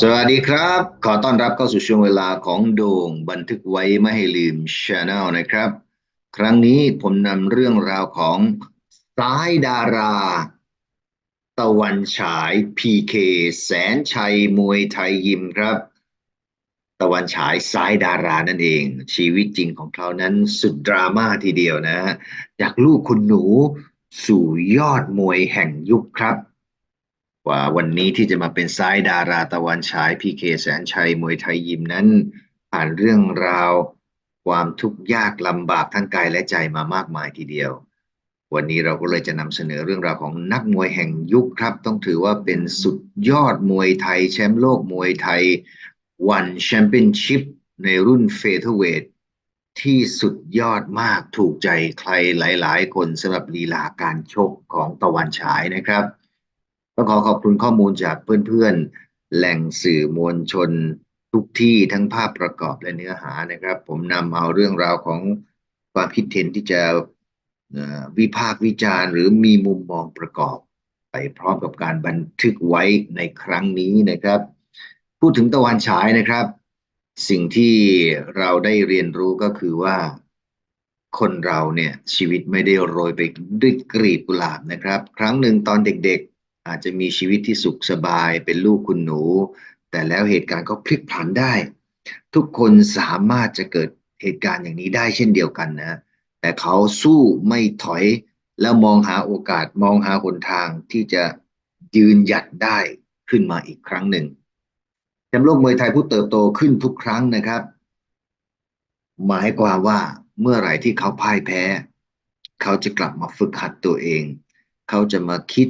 สวัสดีครับ ขอต้อนรับเข้าสู่ช่วงเวลาของโด่งบันทึกไว้ไม่ให้ลืม Channel นะครับ ครั้งนี้ผมนำเรื่องราวของสายดารา ตะวันฉาย PK แสนชัยมวยไทยยิมครับ ตะวันฉายสายดารานั่นเอง ชีวิตจริงของเขานั้นสุดดราม่าทีเดียวนะฮะจากลูกคุณหนูสู่ยอดมวยแห่งยุคครับ กว่าวันนี้ที่จะมาเป็นซ้ายดาราตะวันฉายพีเคแสนชัยมวยไทยยิมนั้น ผ่านเรื่องราว ความทุกข์ยากลำบากทั้งกายและใจมามากมายทีเดียว วันนี้เราก็เลยจะนำเสนอเรื่องราวของนักมวยแห่งยุคครับ ต้องถือว่าเป็นสุดยอดมวยไทย แชมป์โลกมวยไทย วันแชมเปี้ยนชิพในรุ่นเฟเธอร์เวทที่สุดยอดมากถูกใจใครหลาย ๆ คนสำหรับลีลาการชกของตะวันฉายนะครับ ต้องขอขอบคุณข้อมูลจากเพื่อนๆ แหล่งสื่อมวลชนทุกที่ทั้งภาพประกอบและเนื้อหานะครับ ผมนำเอาเรื่องราวของความคิดเห็นที่จะวิพากษ์วิจารณ์ หรือมีมุมมองประกอบ ไปพร้อมกับการบันทึกไว้ในครั้งนี้นะครับ พูดถึงตะวันฉายนะครับ สิ่งที่เราได้เรียนรู้ก็คือว่า คนเราเนี่ยชีวิตไม่ได้โรยไปด้วยกลีบกุหลาบนะครับ ครั้งหนึ่งตอนเด็กๆ อาจจะมีชีวิตที่สุขสบายเป็นลูกคุณหนู แต่แล้วเหตุการณ์ก็พลิกผันได้ ทุกคนสามารถจะเกิดเหตุการณ์อย่างนี้ได้เช่นเดียวกันนะ แต่เขาสู้ไม่ถอยแล้วมองหาโอกาสมองหาหนทางที่จะยืนหยัดได้ขึ้นมาอีกครั้งหนึ่งแชมป์โลกมวยไทยผู้เติบโตขึ้นทุกครั้งนะครับ หมายความว่าเมื่อไหร่ที่เขาพ่ายแพ้ เขาจะกลับมาฝึกหัดตัวเอง เขาจะมาคิด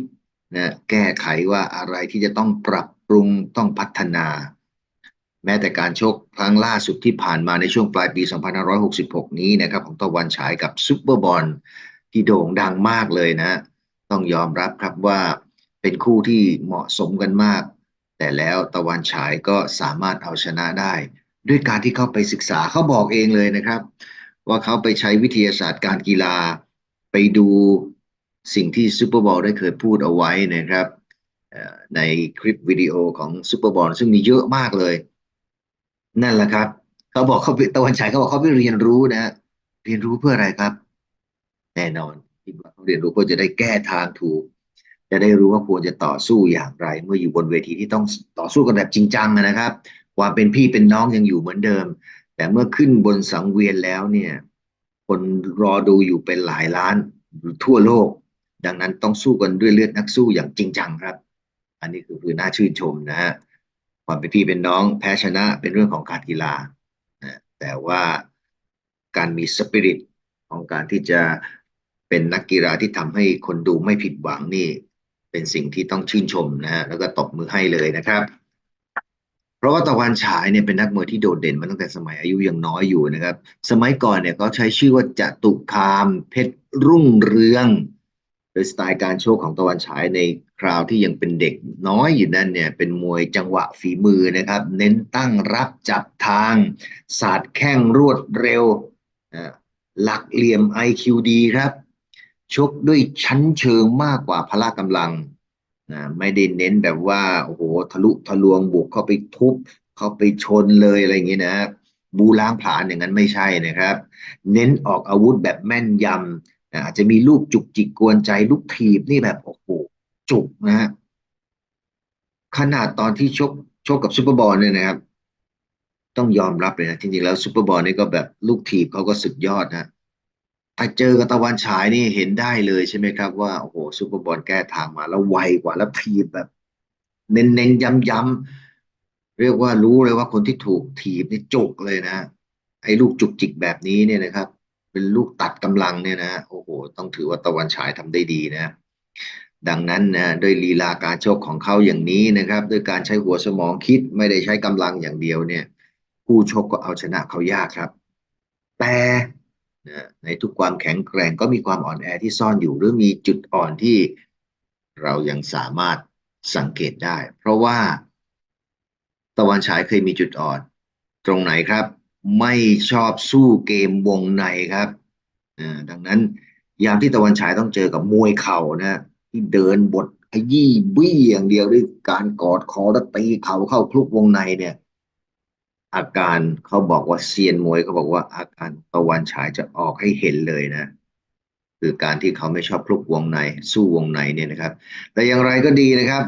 นะแก้ไขว่าอะไรที่จะต้องปรับปรุงต้องพัฒนา แม้แต่การชกครั้งล่าสุดที่ผ่านมาในช่วงปลายปี 2566 นี้นะครับ ของตะวันฉายกับซุปเปอร์บอลที่โด่งดังมากเลยนะ ต้องยอมรับครับว่าเป็นคู่ที่เหมาะสมกันมาก แต่แล้วตะวันฉายก็สามารถเอาชนะได้ ด้วยการที่เขาไปศึกษาเขาบอกเองเลยนะครับ ว่าเขาไปใช้วิทยาศาสตร์การกีฬาไปดู สิ่งที่ซูเปอร์บอลได้เคยพูดเอาไว้นะครับในคลิปวิดีโอของซูเปอร์บอลซึ่งมีเยอะมากเลย นั่นแหละครับ เขาบอกเขาตะวันฉายเขาบอกเขาไปเรียนรู้นะ เรียนรู้เพื่ออะไรครับ แน่นอนที่ว่าเขาเรียนรู้เพื่อจะได้แก้ทางถูก จะได้รู้ว่าควรจะต่อสู้อย่างไร เมื่ออยู่บนเวทีที่ต้องต่อสู้กันแบบจริงจังนะครับ ความเป็นพี่เป็นน้องยังอยู่เหมือนเดิม แต่เมื่อขึ้นบนสังเวียนแล้วเนี่ย คนรอดูอยู่เป็นหลายล้านทั่วโลก ดังนั้นต้องสู้กันด้วยเลือดนักสู้อย่างจริงจังครับ อันนี้คือคือน่าชื่นชมนะฮะความเป็นพี่เป็นน้องแพ้ชนะเป็นเรื่องของการกีฬาแต่ว่าการมีสปิริตของการที่จะเป็นนักกีฬาที่ทำให้คนดูไม่ผิดหวังนี่เป็นสิ่งที่ต้องชื่นชมนะฮะแล้วก็ตบมือให้เลยนะครับ เพราะว่าตะวันฉายเนี่ยเป็นนักมวยที่โดดเด่นมาตั้งแต่สมัยอายุยังน้อยอยู่นะครับ สมัยก่อนเนี่ยเขาใช้ชื่อว่าจตุคามเพชรรุ่งเรือง ดยสไตล์การโชว์ของตะวันฉายในคราวที่ยังเป็นเด็กน้อยอยู่นั่นเนี่ยเป็นมวยจังหวะฝีมือนะครับ เน้นตั้งรับจับทางศาสาดแข้งรวดเร็ว หลักเหลี่ยม IQ ดีครับ ชกด้วยชั้นเชิงมากกว่าพละกำลังนะไม่ได้เน้นแบบว่าโอ้โหทะลุทะลวงบุกเข้าไปทุบ เข้าไปชนเลยอะไรอย่างเงี้ยนะบูล้างผลาญอย่างนั้นไม่ใช่นะครับ เน้นออกอาวุธแบบแม่นยำ อาจจะมีลูกจุกจิกกวนใจลูกถีบนี่แบบโอ้โหจุกนะฮะขนาดตอนที่ชกชกกับซูเปอร์บอลเนี่ยนะครับ ต้องยอมรับเลยนะจริงๆแล้วซูเปอร์บอลนี่ก็แบบลูกถีบเขาก็สุดยอดนะถ้าเจอกับตะวันฉายนี่เห็นได้เลยใช่ไหมครับ ว่าโอ้โหซูเปอร์บอลแก้ทางมา แล้วไวกว่าแล้วถีบแบบ เน้นๆย้ำๆเรียกว่ารู้เลยว่าคนที่ถูกถีบนี่จุกเลยนะไอ้ลูกจุกจิกแบบนี้เนี่ยนะครับ เป็นลูกตัดกำลังเนี่ยนะโอ้โหต้องถือว่าตะวันฉายทำได้ดีนะ ดังนั้นนะด้วยลีลาการชกของเขาอย่างนี้นะครับ ด้วยการใช้หัวสมองคิดไม่ได้ใช้กำลังอย่างเดียวเนี่ย ผู้ชกก็เอาชนะเขายากครับ แต่นะในทุกความแข็งแกร่งก็มีความอ่อนแอที่ซ่อนอยู่หรือมีจุดอ่อนที่เรายังสามารถสังเกตได้ เพราะว่า ตะวันฉายเคยมีจุดอ่อน ตรงไหนครับ ไม่ชอบสู้เกมวงในครับอ่าดังนั้นยามที่ตะวันฉายต้องเจอกับมวยเข่านะที่เดินบดขยี้บี้อย่างเดียวด้วยการกอดคอแล้วตีเข่าเข้าคลุกวงในเนี่ย อาการเขาบอกว่าเซียนมวยเขาบอกว่าอาการตะวันฉายจะออกให้เห็นเลยนะ คือการที่เขาไม่ชอบคลุกวงใน สู้วงในเนี่ยนะครับ แต่อย่างไรก็ดีนะครับ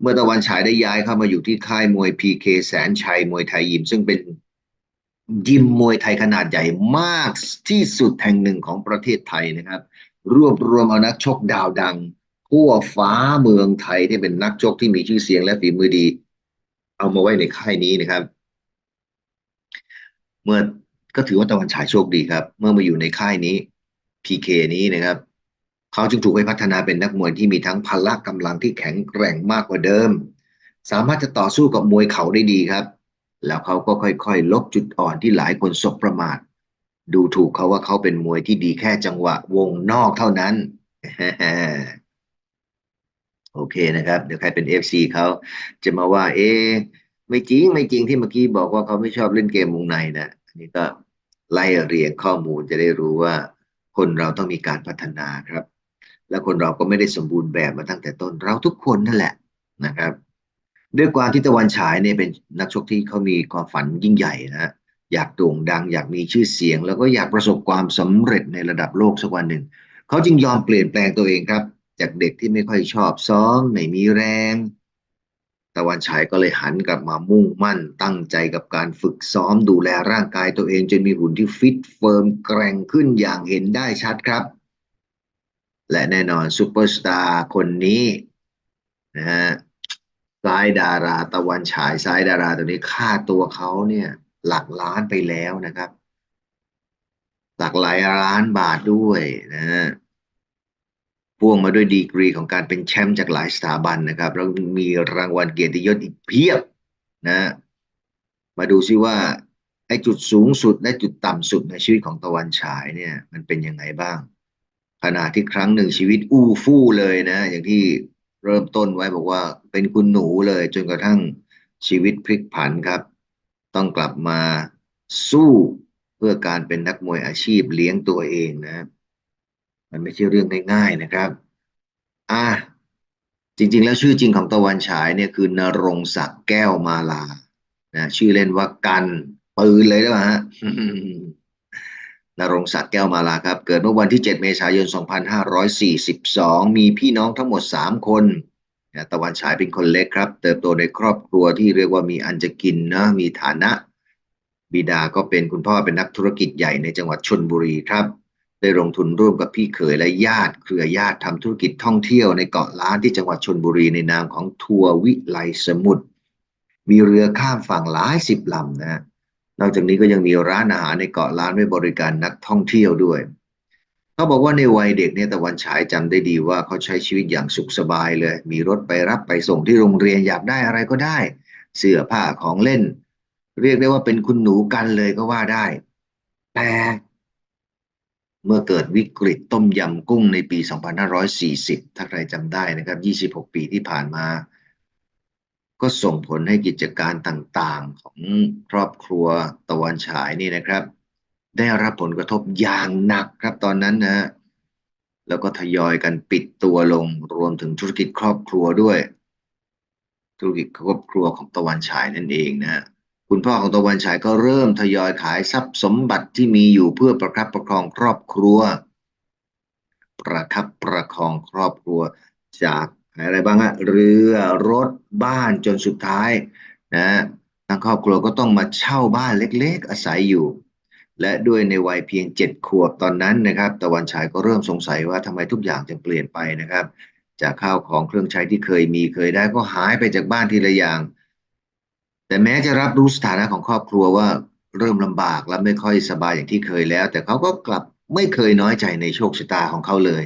เมื่อตะวันฉายได้ย้ายเข้ามาอยู่ที่ค่ายมวยพีเคแสนชัยมวยไทยยิมซึ่งเป็น ยิมมวยไทยขนาดใหญ่มากที่สุดแห่งหนึ่งของประเทศไทยนะครับ รวบรวมเอานักชกดาวดังทั่วฟ้าเมืองไทยที่เป็นนักชกที่มีชื่อเสียงและฝีมือดี เอามาไว้ในค่ายนี้นะครับ เมื่อก็ถือว่าตะวันฉายโชคดีครับ เมื่อมาอยู่ในค่ายนี้ PK นี้นะครับ เขาจึงถูกให้พัฒนาเป็นนักมวยที่มีทั้งพละกำลังที่แข็งแกร่งมากกว่าเดิม สามารถจะต่อสู้กับมวยเขาได้ดีครับ แล้วเขาก็ค่อยๆ ลบจุดอ่อนที่หลายคนสบประมาท ดูถูกเขาว่าเขาเป็นมวยที่ดีแค่จังหวะวงนอกเท่านั้น โอเคนะครับ เดี๋ยวใครเป็น FC เขาจะมาว่า เอ๊ไม่จริงไม่จริงที่เมื่อกี้บอกว่าเขาไม่ชอบเล่นเกมวงในนะอันนี้ก็ไล่เรียงข้อมูลจะได้รู้ว่า คนเราต้องมีการพัฒนาครับ และคนเราก็ไม่ได้สมบูรณ์แบบมาตั้งแต่ต้นเราทุกคนนั่นแหละนะครับ ด้วยความที่ตะวันฉายเนี่ยเป็นนักชกที่เขามีความฝันยิ่งใหญ่นะอยากโด่งดัง อยากมีชื่อเสียง แล้วก็อยากประสบความสำเร็จในระดับโลกสักวันหนึ่งเขาจึงยอมเปลี่ยนแปลงตัวเองครับ จากเด็กที่ไม่ค่อยชอบซ้อมไม่มีแรง ตะวันฉายก็เลยหันกลับมามุ่งมั่นตั้งใจกับการฝึกซ้อมดูแลร่างกายตัวเอง จนมีหุ่นที่ฟิตเฟิร์มแกร่งขึ้นอย่างเห็นได้ชัดครับ และแน่นอนซูเปอร์สตาร์คนนี้นะฮะ ซ้ายดาราตะวันฉายซ้ายดาราตัวนี้ค่าตัวเขาเนี่ยหลักล้านไปแล้วนะครับ หลักหลายล้านบาทด้วยนะฮะพ่วงมาด้วยดีกรีของการเป็นแชมป์จากหลายสถาบันนะครับ แล้วมีรางวัลเกียรติยศอีกเพียบนะ มาดูซิว่าไอ้จุดสูงสุดและจุดต่ำสุดในชีวิตของตะวันฉายเนี่ย มันเป็นยังไงบ้าง ขณะที่ครั้งหนึ่งชีวิตอู้ฟู่เลยนะ อย่างที่ เริ่มต้นไว้บอกว่าเป็นคุณหนูเลยจนกระทั่งชีวิตพลิกผันครับ ต้องกลับมาสู้เพื่อการเป็นนักมวยอาชีพเลี้ยงตัวเองนะ มันไม่ใช่เรื่องง่ายๆนะครับ อะจริง ๆ แล้วชื่อจริงของตะวันฉายเนี่ยคือนรงศักดิ์แก้วมาลานะชื่อเล่นว่ากันปืนเลยได้ไหมฮะ นรงศักดิ์แก้วมาลาครับ เกิดเมื่อวันที่ 7 เมษายน 2542 มีพี่น้องทั้งหมด 3 คนตะวันฉายเป็นคนเล็กครับ เติบโตในครอบครัวที่เรียกว่ามีอันจะกินนะมีฐานะ บิดาก็เป็นคุณพ่อเป็นนักธุรกิจใหญ่ในจังหวัดชนบุรีครับ ได้ลงทุนร่วมกับพี่เขยและญาติ เครือญาติทำธุรกิจท่องเที่ยวในเกาะล้านที่จังหวัดชนบุรีในนามของทัวร์วิไลสมุทรมีเรือข้ามฝั่งหลายสิบลำนะ นอกจากนี้ก็ยังมีร้านอาหารในเกาะล้านไว้บริการนักท่องเที่ยวด้วย เขาบอกว่าในวัยเด็กเนี่ยตะวันฉายจำได้ดีว่าเขาใช้ชีวิตอย่างสุขสบายเลย มีรถไปรับไปส่งที่โรงเรียนอยากได้อะไรก็ได้ เสื้อผ้าของเล่น เรียกได้ว่าเป็นคุณหนูกันเลยก็ว่าได้ แต่เมื่อเกิดวิกฤตต้มยำกุ้งในปี 2540 ถ้าใครจำได้นะครับ 26 ปีที่ผ่านมา ก็ส่งผลให้กิจการต่างๆของครอบครัวตะวันฉายนี่นะครับ ได้รับผลกระทบอย่างหนักครับตอนนั้นนะ แล้วก็ทยอยกันปิดตัวลงรวมถึงธุรกิจครอบครัวด้วย ธุรกิจครอบครัวของตะวันฉายนั่นเองนะคุณพ่อของตะวันฉายก็เริ่มทยอยขายทรัพย์สมบัติที่มีอยู่เพื่อประคับประคองครอบครัว ประคับประคองครอบครัวจาก อะไรบ้างอะเรือรถบ้านจนสุดท้ายนะทางครอบครัวก็ต้องมาเช่าบ้านเล็กๆอาศัยอยู่ และด้วยในวัยเพียงเจ็ดขวบตอนนั้นนะครับ ตะวันฉายก็เริ่มสงสัยว่าทำไมทุกอย่างจะเปลี่ยนไปนะครับ จากข้าวของเครื่องใช้ที่เคยมีเคยได้ก็หายไปจากบ้านทีละอย่าง แต่แม้จะรับรู้สถานะของครอบครัวว่าเริ่มลำบากและไม่ค่อยสบายอย่างที่เคยแล้ว แต่เขาก็กลับไม่เคยน้อยใจในโชคชะตาของเขาเลย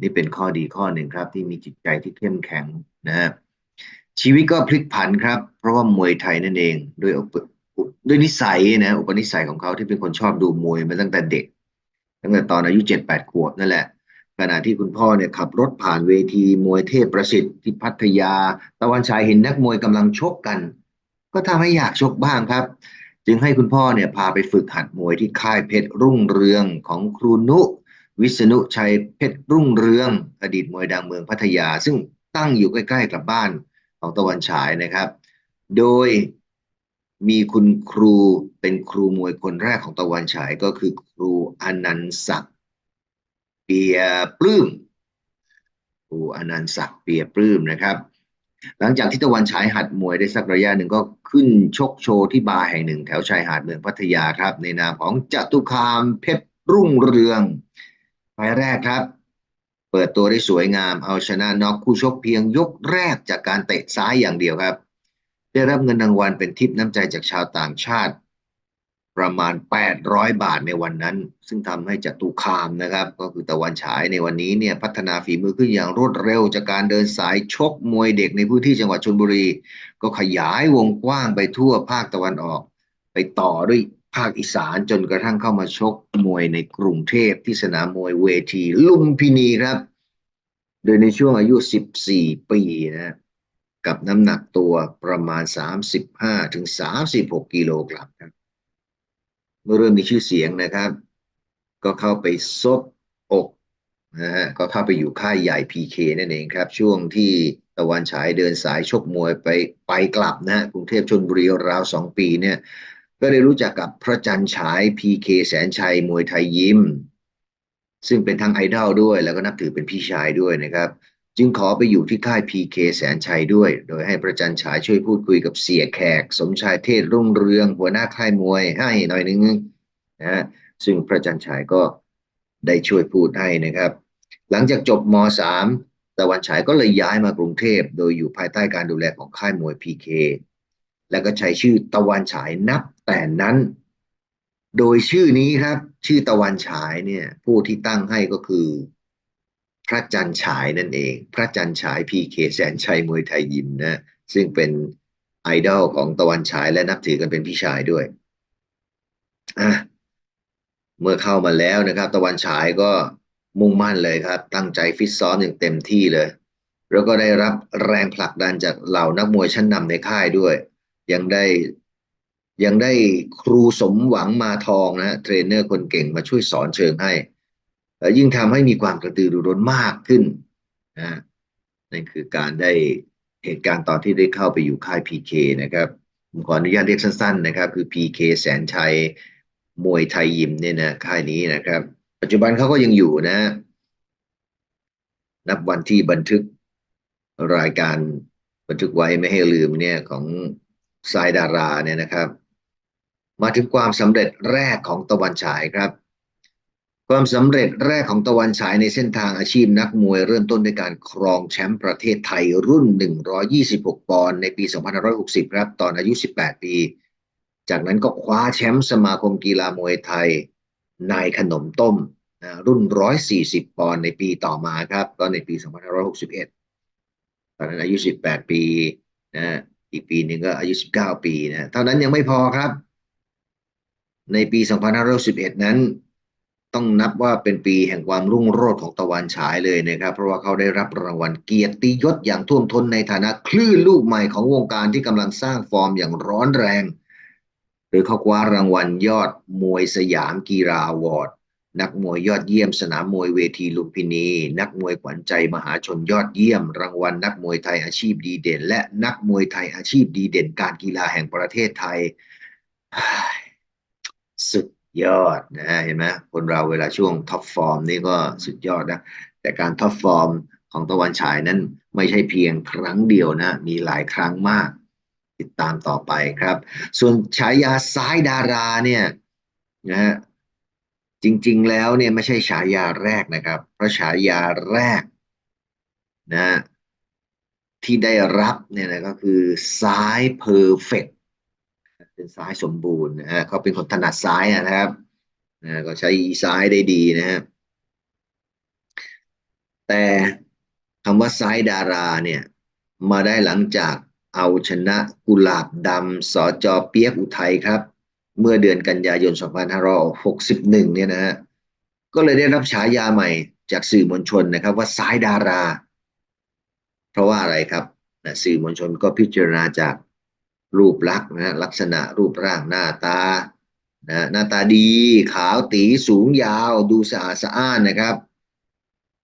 นี่เป็นข้อดีข้อหนึ่งครับ ที่มีจิตใจที่เข้มแข็งนะฮะชีวิตก็พลิกผันครับ เพราะว่ามวยไทยนั่นเองด้วยด้วยนิสัยนะอุปนิสัยของเขาที่เป็นคนชอบดูมวยมาตั้งแต่เด็ก ตั้งแต่ตอนอายุเจ็ดแปดขวบนั่นแหละ ขณะที่คุณพ่อเนี่ยขับรถผ่านเวทีมวยเทพประสิทธิ์ที่พัทยา ตะวันฉายเห็นนักมวยกำลังชกกัน ก็ทำให้อยากชกบ้างครับ จึงให้คุณพ่อเนี่ยพาไปฝึกหัดมวยที่ค่ายเพชรรุ่งเรืองของครูนุ วิษณุชัยเพชรรุ่งเรือง อดีตมวยดังเมืองพัทยา ซึ่งตั้งอยู่ใกล้ๆกับบ้านของตะวันฉายนะครับ โดยมีคุณครูเป็นครูมวยคนแรกของตะวันฉายก็คือครูอนันต์ศักดิ์เปียปลื้มครูอนันต์ศักดิ์เปียปลื้มนะครับ หลังจากที่ตะวันฉายหัดมวยได้สักระยะหนึ่งก็ขึ้นชกโชว์ที่บาร์แห่งหนึ่งแถวชายหาดเมืองพัทยาครับ ในนามของจตุคามเพชรรุ่งเรือง ไฟแรกครับ เปิดตัวได้สวยงามเอาชนะน็อกคู่ชกเพียงยกแรกจากการเตะซ้ายอย่างเดียวครับ ได้รับเงินรางวัลเป็นทิปน้ำใจจากชาวต่างชาติ ประมาณ 800 บาทในวันนั้น ซึ่งทำให้จตุคามนะครับ ก็คือตะวันฉายในวันนี้เนี่ยพัฒนาฝีมือขึ้นอย่างรวดเร็ว จากการเดินสายชกมวยเด็กในพื้นที่จังหวัดชลบุรี ก็ขยายวงกว้างไปทั่วภาคตะวันออก ไปต่อด้วย ภาคอีสานจนกระทั่งเข้ามาชกมวยในกรุงเทพที่สนามมวยเวที ลุมพินีครับ โดยในช่วงอายุ 14 ปีนะกับน้ำหนักตัวประมาณ 35ถึง36 กิโลกรัมครับเมื่อเริ่มมีชื่อเสียงนะครับ ก็เข้าไปซบอกนะฮะก็เข้าไปอยู่ค่ายใหญ่ PK นั่นเองครับ ช่วงที่ตะวันฉายเดินสายชกมวยไปไปกลับนะฮะกรุงเทพชนบุรีราวสองปีเนี่ย ก็ได้รู้จักกับพระจันทร์ฉาย PK แสนชัยมวยไทยยิมซึ่งเป็นทั้งไอดอลด้วย แล้วก็นับถือเป็นพี่ชายด้วยนะครับ จึงขอไปอยู่ที่ค่าย PK แสนชัยด้วย โดยให้ประจันฉายช่วยพูดคุยกับเสียแขก สมชายเทศรุ่งเรือง หัวหน้าค่ายมวยให้หน่อยนึงนะฮะซึ่งพระจันฉายก็ได้ช่วยพูดให้นะครับ หลังจากจบม .3 ตะวันฉายก็เลยย้ายมากรุงเทพ โดยอยู่ภายใต้การดูแลของค่ายมวย PK แล้วก็ใช้ชื่อตะวันฉายนับแต่นั้น โดยชื่อนี้ครับ ชื่อตะวันฉายเนี่ย ผู้ที่ตั้งให้ก็คือ พระจันฉายนั่นเอง พระจันฉายพีเคแสนชัยมวยไทยยิมนะซึ่งเป็นไอดอลของตะวันฉายและนับถือกันเป็นพี่ชายด้วยอะเมื่อเข้ามาแล้วนะครับ ตะวันฉายก็มุ่งมั่นเลยครับ ตั้งใจฟิตซ้อมอย่างเต็มที่เลย แล้วก็ได้รับแรงผลักดันจากเหล่านักมวยชั้นนำในค่ายด้วย ยังได้ยังได้ครูสมหวังมาทองนะเทรนเนอร์คนเก่งมาช่วยสอนเชิงให้ ยิ่งทำให้มีความกระตือรือร้นมากขึ้นนะนั่นคือการได้เหตุการณ์ตอนที่ได้เข้าไปอยู่ค่าย PK นะครับผมขออนุญาตเรียกสั้นๆนะครับ คือ PK แสนชัย มวยไทยยิมเนี่ยนะค่ายนี้นะครับ ปัจจุบันเขาก็ยังอยู่นะ นับวันที่บันทึกรายการบันทึกไว้ไม่ให้ลืมเนี่ยของ สายดาราเนี่ยนะครับ มาถึงความสำเร็จแรกของตะวันฉายครับ ความสำเร็จแรกของตะวันฉายในเส้นทางอาชีพนักมวยเริ่มต้นด้วยการครองแชมป์ประเทศไทยรุ่น 126 ปอนด์ในปี 2560 ครับ ตอนอายุ 18 ปี จากนั้นก็คว้าแชมป์สมาคมกีฬามวยไทยนายขนมต้มนะรุ่น 140 ปอนด์ในปีต่อมาครับก็ในปี 2561 ตอนนั้นอายุ 18 ปีนะ อีกปีหนึ่งก็อายุ 19 ปีนะเท่านั้นยังไม่พอครับ ในปี 2511 นั้น ต้องนับว่าเป็นปีแห่งความรุ่งโรจน์ของตะวันฉายเลยนะครับ เพราะว่าเขาได้รับรางวัลเกียรติยศอย่างท่วมท้นในฐานะคลื่นลูกใหม่ของวงการที่กำลังสร้างฟอร์มอย่างร้อนแรงโดยเขาคว้ารางวัลยอดมวยสยามกีฬาวอร์ด นักมวยยอดเยี่ยมสนามมวยเวทีลุมพินี นักมวยขวัญใจมหาชนยอดเยี่ยม รางวัลนักมวยไทยอาชีพดีเด่น และนักมวยไทยอาชีพดีเด่นการกีฬาแห่งประเทศไทย สุดยอดนะเห็นไหมคนเราเวลาช่วงท็อปฟอร์มนี่ก็สุดยอดนะ แต่การท็อปฟอร์มของตะวันฉายนั้นไม่ใช่เพียงครั้งเดียวนะ มีหลายครั้งมาก ติดตามต่อไปครับ ส่วนฉายาซ้ายดาราเนี่ยนะฮะ จริง ๆ แล้วเนี่ยไม่ใช่ฉายาแรกนะครับ เพราะฉายาแรกนะที่ได้รับเนี่ยนะก็คือซ้ายเพอร์เฟกเป็นซ้ายสมบูรณ์นะฮะเขาเป็นคนถนัดซ้ายนะครับนะก็ใช้ซ้ายได้ดีนะฮะแต่คำว่าซ้ายดาราเนี่ยมาได้หลังจากเอาชนะกุหลาบดำสจเปียกอุทัยครับ เมื่อเดือนกันยายน 2561 เนี่ยนะฮะก็เลยได้รับฉายาใหม่จากสื่อมวลชนนะครับ ว่าซ้ายดารา เพราะว่าอะไรครับนะสื่อมวลชนก็พิจารณาจากรูปลักษณ์นะลักษณะรูปร่างหน้าตานะหน้าตาดี ขาวตีสูงยาว ดูสะอาดสะอ้านนะครับ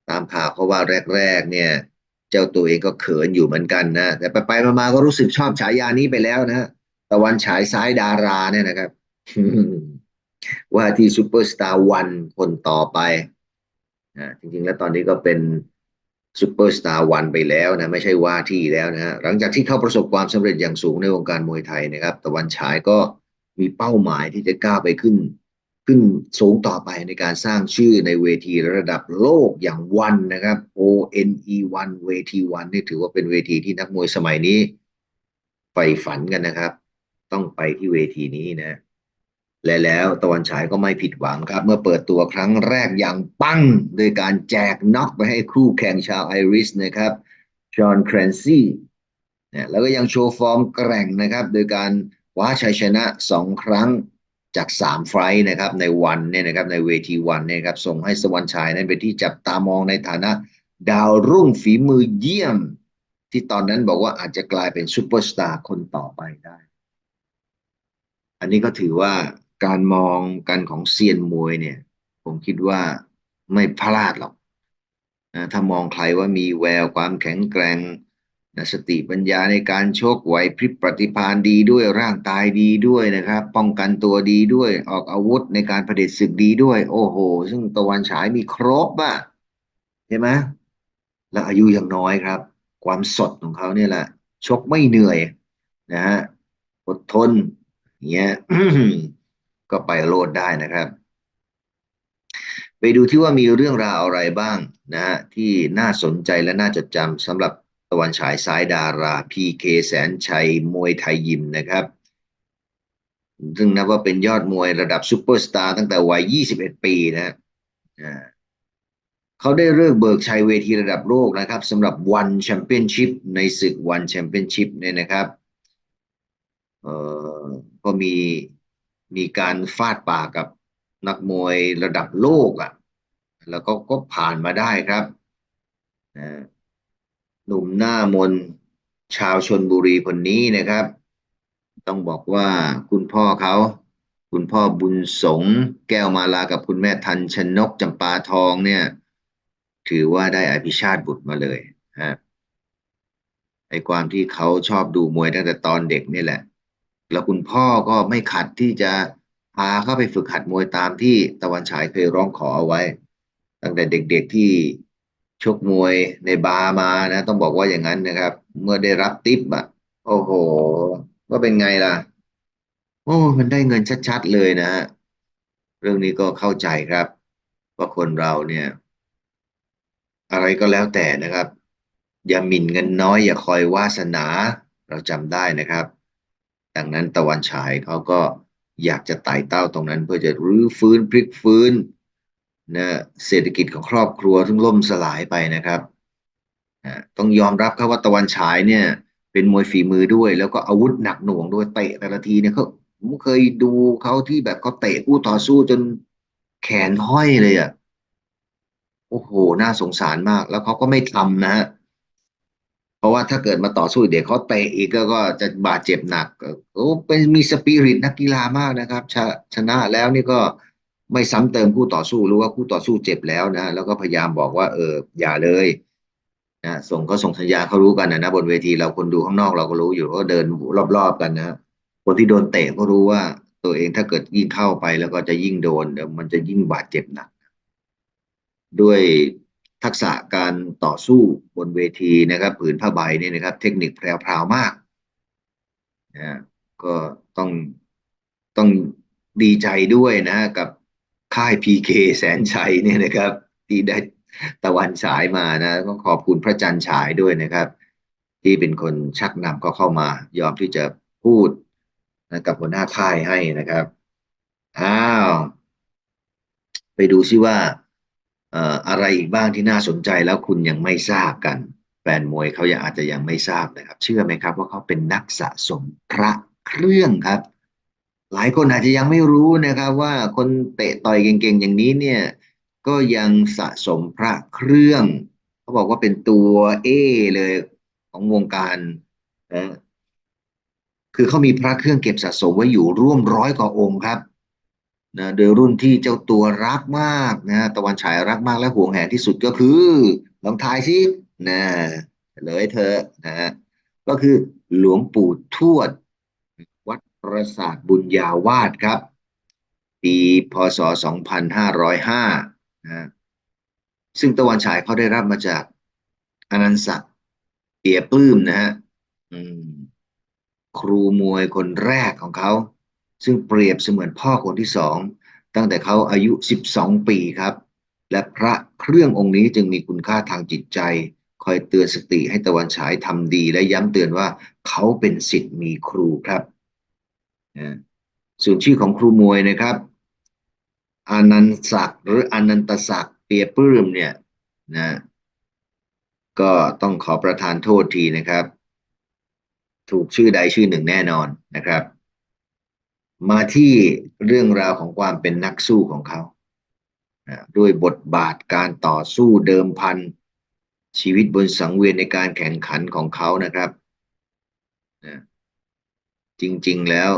ตามข่าวเขาว่าแรก ๆ เนี่ย เจ้าตัวเองก็เขินอยู่เหมือนกันนะ แต่ไปไปๆมาๆก็รู้สึกชอบฉายานี้ไปแล้วนะตะวันฉายซ้ายดาราเนี่ยนะครับ ว่าที่ซูเปอร์สตาร์วันคนต่อไปนะจริงๆ แล้วตอนนี้ก็เป็นซูเปอร์สตาร์วันไปแล้วนะ ไม่ใช่ว่าที่แล้วนะฮะหลังจากที่เข้าประสบความสำเร็จอย่างสูงในวงการมวยไทยนะครับ ตะวันฉายก็มีเป้าหมายที่จะก้าวไปขึ้น ขึ้นสูงต่อไปในการสร้างชื่อในเวทีระดับโลกอย่างวันนะครับ O N E วันเวทีวันนี่ถือว่าเป็นเวทีที่นักมวยสมัยนี้ใฝ่ฝันกันนะครับ ต้องไปที่เวทีนี้นะ และแล้วตะวันฉายก็ไม่ผิดหวังครับ เมื่อเปิดตัวครั้งแรกอย่างปังโดยการแจกน็อกไปให้คู่แข่งชาวไอริสนะครับชอห์นแครนซี่นะแล้วก็ยังโชว์ฟอร์มแกร่งนะครับ โดยการคว้าชัยชนะสองครั้งจากสามไฟนะครับในวันเนี่ยนะครับในเวทีวันเนี่ยครับส่งให้สวรรค์ชายนั้นเป็นที่จับตามองในฐานะดาวรุ่งฝีมือเยี่ยม ที่ตอนนั้นบอกว่าอาจจะกลายเป็นซูเปอร์สตาร์คนต่อไปได้ อันนี้ก็ถือว่า การมองกันของเซียนมวยเนี่ย ผมคิดว่าไม่พลาดหรอกนะถ้ามองใครว่ามีแววความแข็งแกร่งนะสติปัญญาในการชกไหวพริบปฏิภาณดีด้วยร่างกายดีด้วยนะครับ ป้องกันตัวดีด้วย ออกอาวุธในการเด็จศึกดีด้วย โอ้โห ซึ่งตะวันฉายมีครบอะเห็นไหมแล้วอายุยังน้อยครับ ความสดของเขาเนี่ยแหละชกไม่เหนื่อยนะฮะอดทนเงี้ย ก็ไปโลดได้นะครับ ไปดูที่ว่ามีเรื่องราวอะไรบ้างนะฮะที่น่าสนใจและน่าจดจำสำหรับตะวันฉายสายดารา PK แสนชัยมวยไทยยิมนะครับ ซึ่งนับว่าเป็นยอดมวยระดับซูเปอร์สตาร์ตั้งแต่วัย 21 ปีนะอ่าเขาได้เลิกเบิกชัยเวทีระดับโลกนะครับสำหรับวันแชมเปี้ยนชิพในศึกวันแชมเปี้ยนชิพเนี่ยนะครับ เอ่อก็มี มีการฟาดปากกับนักมวยระดับโลกอะ แล้วก็ก็ผ่านมาได้ครับหนุ่มหน้ามนชาวชนบุรีคนนี้นะครับ ต้องบอกว่าคุณพ่อเขา คุณพ่อบุญสงแก้วมาลากับคุณแม่ทันชนกจำปาทองเนี่ย ถือว่าได้อภิชาติบุตรมาเลยฮะไอความที่เขาชอบดูมวยตั้งแต่ตอนเด็กนี่แหละ แล้วคุณพ่อก็ไม่ขัดที่จะพาเข้าไปฝึกหัดมวยตามที่ตะวันฉายเคยร้องขอเอาไว้ ตั้งแต่เด็กๆที่ชกมวยในบาร์มานะ ต้องบอกว่าอย่างนั้นนะครับ เมื่อได้รับติปอะ โอ้โหว่าเป็นไงล่ะ โอ้มันได้เงินชัดๆเลยนะฮะเรื่องนี้ก็เข้าใจครับ ว่าคนเราเนี่ย อะไรก็แล้วแต่นะครับ อย่าหมิ่นเงินน้อย อย่าคอยวาสนา เราจำได้นะครับ ดังนั้นตะวันฉายเขาก็อยากจะไต่เต้าตรงนั้นเพื่อจะรื้อฟื้นพลิกฟื้นนะเศรษฐกิจของครอบครัวซึ่งล่มสลายไปนะครับอ่าต้องยอมรับครับว่าตะวันฉายเนี่ย เป็นมวยฝีมือด้วย แล้วก็อาวุธหนักหน่วงด้วยเตะแต่ละทีเนี่ยเขาผมเคยดูเขาที่แบบเขาเตะคู่ต่อสู้จนแขนห้อยเลยอะโอ้โห น่าสงสารมาก แล้วเขาก็ไม่ทำนะฮะ เพราะว่าถ้าเกิดมาต่อสู้เดี๋ยวเขาเตะอีกก็ก็จะบาดเจ็บหนักโอ้เป็นมีสปิริตนักกีฬามากนะครับ ชชนะแล้วนี่ก็ไม่ซ้ำเติมคู่ต่อสู้รือว่าคู่ต่อสู้เจ็บแล้วนะ แล้วก็พยายามบอกว่าเอออย่าเลยนะส่งก็ส่งสัญญาเขารู้กันนะนะบนเวทีเราคนดูข้างนอกเราก็รู้อยู่ก็เดินรอบๆกันนะคนที่โดนเตะก็รู้ว่าตัวเองถ้าเกิดยิ่งเข้าไปแล้วก็จะยิ่งโดนเดี๋ยวมันจะยิ่งบาดเจ็บหนักด้วย ทักษะการต่อสู้บนเวทีนะครับผืนผ้าใบเนี่ยนะครับ เทคนิคแพรวมากนะก็ต้องต้องดีใจด้วยนะกับค่ายพีเคแสนชัยเนี่ยนะครับ ที่ได้ตะวันฉายมานะก็ขอบคุณพระจันทร์ฉายด้วยนะครับ ที่เป็นคนชักนำก็เข้ามายอมที่จะพูดนะกับหัวหน้าค่ายให้นะครับอ้าวไปดูซิว่า อะไรอีกบ้างที่น่าสนใจแล้วคุณยังไม่ทราบกัน แฟนมวยเขายังอาจจะยังไม่ทราบนะครับ เชื่อไหมครับว่าเขาเป็นนักสะสมพระเครื่องครับ หลายคนอาจจะยังไม่รู้นะครับว่าคนเตะต่อยเก่งๆอย่างนี้เนี่ยก็ยังสะสมพระเครื่องเขาบอกว่าเป็นตัวเอเลยของวงการนะคือเขามีพระเครื่องเก็บสะสมไว้อยู่ร่วมร้อยกว่าองค์ครับ นะโดยรุ่นที่เจ้าตัวรักมากนะตะวันฉายรักมากและห่วงแหนที่สุดก็คือลองทายสินะเลยเธอนะฮะก็คือหลวงปู่ทวด วัดประสาทบุญญาวาสครับ ปีพศ 2505นะฮะซึ่งตะวันฉายเขาได้รับมาจากอนันต์ศักดิ์เตียปลื้มนะฮะครูมวยคนแรกของเขา ซึ่งเปรียบเสมือนพ่อคนที่สองตั้งแต่เขาอายุ 12 ปีครับ และพระเครื่ององค์นี้จึงมีคุณค่าทางจิตใจ คอยเตือนสติให้ตะวันฉายทำดี และย้ำเตือนว่าเขาเป็นสิทธิ์มีครูครับส่วนชื่อของครูมวยนะครับอนันต์ศักดิ์หรืออนันตศักดิ์เปียปื้มเนี่ยนะก็ต้องขอประทานโทษทีนะครับ ถูกชื่อใดชื่อหนึ่งแน่นอนนะครับ มาที่เรื่องราวของความเป็นนักสู้ของเขา ด้วยบทบาทการต่อสู้เดิมพัน ชีวิตบนสังเวียนในการแข่งขันของเขานะครับ จริงๆแล้ว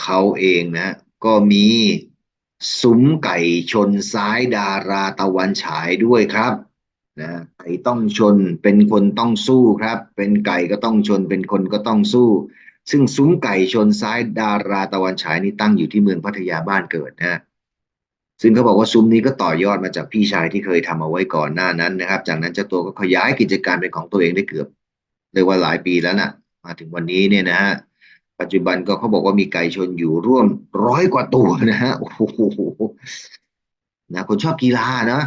เขาเองนะ ก็มีซุ้มไก่ชนซ้ายดาราตะวันฉายด้วยครับนะไก่ต้องชนเป็นคนต้องสู้ครับ เป็นไก่ก็ต้องชนเป็นคนก็ต้องสู้ ซึ่งซุ้มไก่ชนซ้ายดาราตะวันฉายนี่ตั้งอยู่ที่เมืองพัทยาบ้านเกิดนะซึ่งเขาบอกว่าซุ้มนี้ก็ต่อยอดมาจากพี่ชายที่เคยทำเอาไว้ก่อนหน้านั้นนะครับ จากนั้นเจ้าตัวก็ขยายกิจการเป็นของตัวเองได้เกือบเรียกว่าหลายปีแล้วนะมาถึงวันนี้เนี่ยนะฮะปัจจุบันก็เขาบอกว่ามีไก่ชนอยู่ร่วมร้อยกว่าตัวนะฮะโอ้โหนะคนชอบกีฬานะ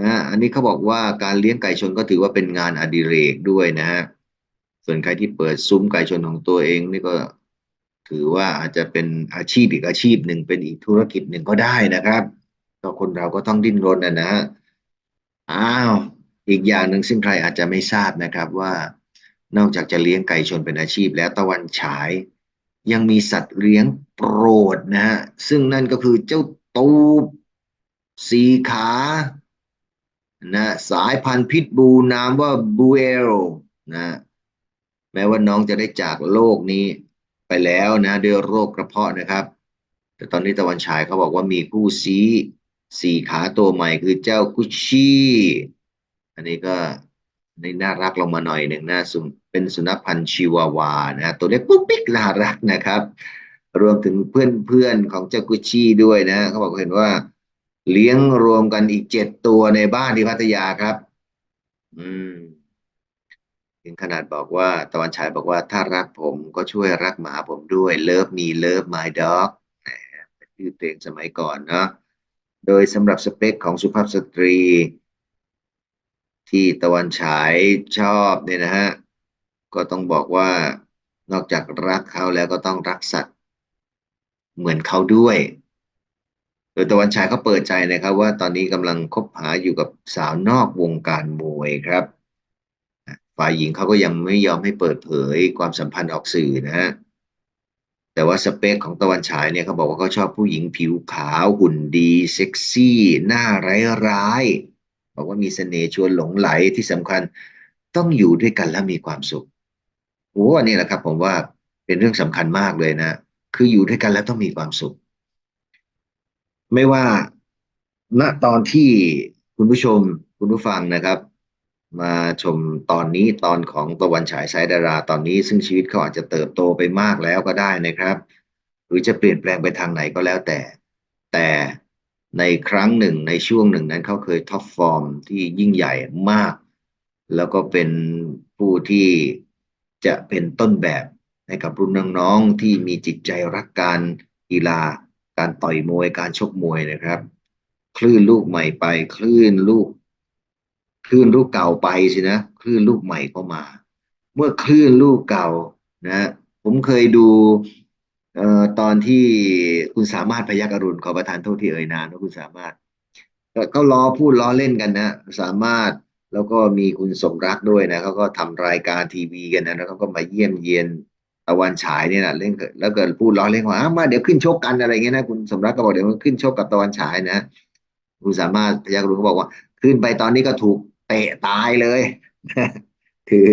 นะอันนี้เขาบอกว่าการเลี้ยงไก่ชนก็ถือว่าเป็นงานอดิเรกด้วยนะฮะ ส่วนใครที่เปิดซุ้มไก่ชนของตัวเองนี่ก็ถือว่าอาจจะเป็นอาชีพอีกอาชีพหนึ่งเป็นอีกธุรกิจหนึ่งก็ได้นะครับก็คนเราก็ต้องดิ้นรนนะนะอ้าวอีกอย่างหนึ่งซึ่งใครอาจจะไม่ทราบนะครับว่านอกจากจะเลี้ยงไก่ชนเป็นอาชีพ แล้วตะวันฉายยังมีสัตว์เลี้ยงโปรดนะฮะซึ่งนั่นก็คือเจ้าตูบสีขานะสายพันธุ์พิษบูนามว่าบูเอลนะ แม้ว่าน้องจะได้จากโลกนี้ไปแล้วนะด้วยโรคกระเพาะนะครับ แต่ตอนนี้ตะวันฉายเขาบอกว่ามีคู่ซีสี่ขาตัวใหม่คือเจ้ากุชชี่อันนี้ก็ในน่ารักลงมาหน่อยหนึ่งนะสุเป็นสุนัขพันธุ์ชิวาวานะตัวเล็กปุ๊กปิ๊กน่ารักนะครับ รวมถึงเพื่อนเพื่อนของเจ้ากุชชี่ด้วยนะเขาบอกเห็นว่าเลี้ยงรวมกันอีกเจ็ดตัวในบ้านที่พัทยาครับ อืม ถึงขนาดบอกว่าตะวันฉายบอกว่าถ้ารักผมก็ช่วยรักหมาผมด้วย Love me love my dog เป็นชื่อเพลงสมัยก่อนเนาะโดยสำหรับสเปคของสุภาพสตรี ที่ตะวันฉายชอบเนี่ยนะฮะ ก็ต้องบอกว่านอกจากรักเขาแล้วก็ต้องรักสัตว์ เหมือนเขาด้วย โดยตะวันฉายเขาเปิดใจนะครับว่าตอนนี้กำลังคบหาอยู่กับสาวนอกวงการมวยครับ ฝ่ายหญิงเขาก็ยังไม่ยอมให้เปิดเผยความสัมพันธ์ออกสื่อนะฮะแต่ว่าสเปคของตะวันฉายเนี่ยเขาบอกว่าเขาชอบผู้หญิงผิวขาวหุ่นดีเซ็กซี่หน้าร้ายๆบอกว่ามีเสน่ห์ชวนหลงไหลที่สำคัญต้องอยู่ด้วยกันแล้วมีความสุขโอ้อันนี้แหละครับผมว่าเป็นเรื่องสำคัญมากเลยนะ คืออยู่ด้วยกันแล้วต้องมีความสุข ไม่ว่าณตอนที่คุณผู้ชมคุณผู้ฟังนะครับ มาชมตอนนี้ตอนของตะวันฉายสายดาราตอนนี้ ซึ่งชีวิตเขาอาจจะเติบโตไปมากแล้วก็ได้นะครับ หรือจะเปลี่ยนแปลงไปทางไหนก็แล้วแต่ แต่ในครั้งหนึ่งในช่วงหนึ่งนั้นเขาเคยท็อปฟอร์มที่ยิ่งใหญ่มาก แล้วก็เป็นผู้ที่จะเป็นต้นแบบให้กับรุ่นน้องๆที่มีจิตใจรักการกีฬา การต่อยมวยการชกมวยนะครับ คลื่นลูกใหม่ไป คลื่นลูก คลื่นลูกเก่าไปสินะคลื่นลูกใหม่เข้ามา เมื่อคลื่นลูกเก่านะ ผมเคยดูเอ่อตอนที่คุณสามารถพยักอรุณขอประทานโทษที่เอ่ยนามนะคุณสามารถก็ล้อพูดล้อเล่นกันนะ สามารถแล้วก็มีคุณสมรักด้วยนะเขาก็ทำรายการทีวีกันนะแล้วเขาก็มาเยี่ยมเยียนตะวันฉายเนี่ยนะเล่นแล้วเกิดพูดล้อเล่นว่าอ้ามาเดี๋ยวขึ้นชกกันอะไรเงี้ยนะคุณสมรักก็บอกเดี๋ยวขึ้นชกกับตะวันฉายนะคุณสามารถพยักอรุณเขาบอกว่า ขึ้นไปตอนนี้ก็ถูก เตะตายเลย คือ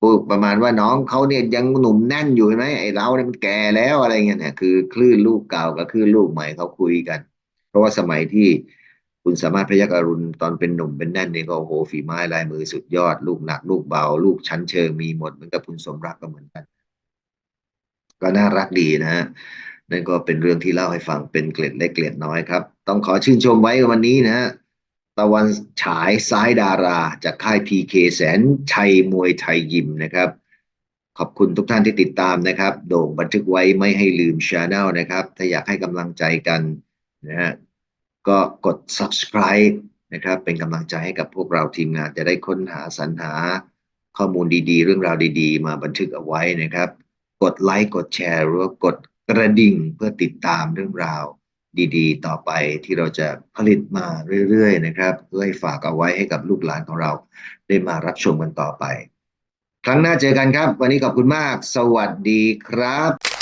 พูดประมาณว่าน้องเขาเนี่ยยังหนุ่มแน่นอยู่เห็นไหมไอ้เราเนี่ยมันแก่แล้วอะไรเงี้ยเนี่ยคือคลื่นลูกเก่ากับคลื่นลูกใหม่เขาคุยกัน เพราะว่าสมัยที่คุณสามารถพยักอรุณตอนเป็นหนุ่มเป็นแน่นเนี่ยก็โอ้โหฝีไม้ลายมือสุดยอด ลูกหนัก ลูกเบา ลูกชั้นเชิงมีหมดเหมือนกับคุณสมรักก็เหมือนกัน ก็น่ารักดีนะฮะนั่นก็เป็นเรื่องที่เล่าให้ฟังเป็นเกล็ดเล็กเกล็ดน้อยครับ ต้องขอชื่นชมไว้วันนี้นะฮะ ตะวันฉายซ้ายดารา จากค่ายพีเคแสนชัยมวยไทยยิมนะครับ ขอบคุณทุกท่านที่ติดตามนะครับ โด่งบันทึกไว้ไม่ให้ลืมช anel นะครับ ถ้าอยากให้กำลังใจกันนะฮะก็กด subscribe นะครับ เป็นกำลังใจให้กับพวกเราทีมงานจะได้ค้นหาสรรหาข้อมูลดีๆ เรื่องราวดีๆ มาบันทึกเอาไว้นะครับ กดไลค์กดแชร์หรือว่ากดกระดิ่งเพื่อติดตามเรื่องราว ดีๆ ต่อไปที่เราจะผลิตมาเรื่อยๆนะครับเพื่อให้ฝากเอาไว้ให้กับลูกหลานของเรา ได้มารับชมกันต่อไป ครั้งหน้าเจอกันครับ วันนี้ขอบคุณมาก สวัสดีครับ